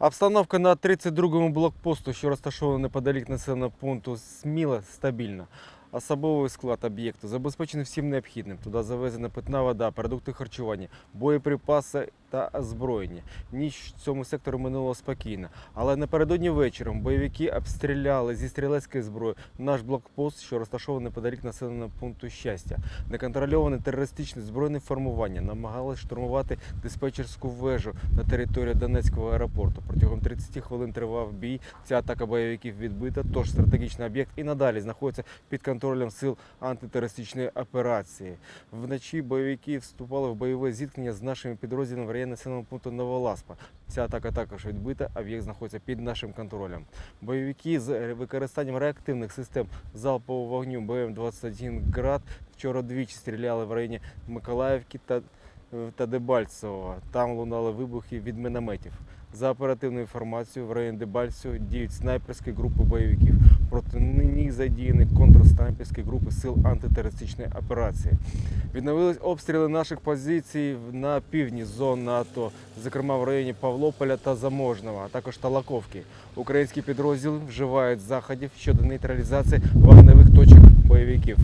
Обстановка на 32-му блокпосту, що розташований неподалік населеного пункту Сміла, стабільна. Особовий склад об'єкту забезпечений всім необхідним. Туди завезена питна вода, продукти харчування, боєприпаси та озброєння. Ніч в цьому секторі минула спокійно. Але напередодні вечором бойовики обстріляли зі стрілецької зброї наш блокпост, що розташований неподалік населеного пункту щастя. Неконтрольоване терористичне збройне формування намагалось штурмувати диспетчерську вежу на території Донецького аеропорту. Протягом 30 хвилин тривав бій. Ця атака бойовиків відбита, тож стратегічний об'єкт і надалі знаходиться під контролем сил антитерористичної операції. Вночі бойовики вступали в бойове зіткнення з нашими підрозділами в населеного пункту Новоласпа. Ця атака також відбита, об'єкт знаходиться під нашим контролем. Бойовики з використанням реактивних систем залпового вогню БМ-21 «Град» вчора двічі стріляли в районі Миколаївки та, та Дебальцево. Там лунали вибухи від мінометів. За оперативною інформацією, в районі Дебальцево діють снайперські групи бойовиків. Проти них задіяні контрстампівські групи сил антитерористичної операції. Відновились обстріли наших позицій на півдні зон НАТО, зокрема в районі Павлополя та Заможного, а також Талаковки. Українські підрозділи вживають заходів щодо нейтралізації вогневих точок бойовиків.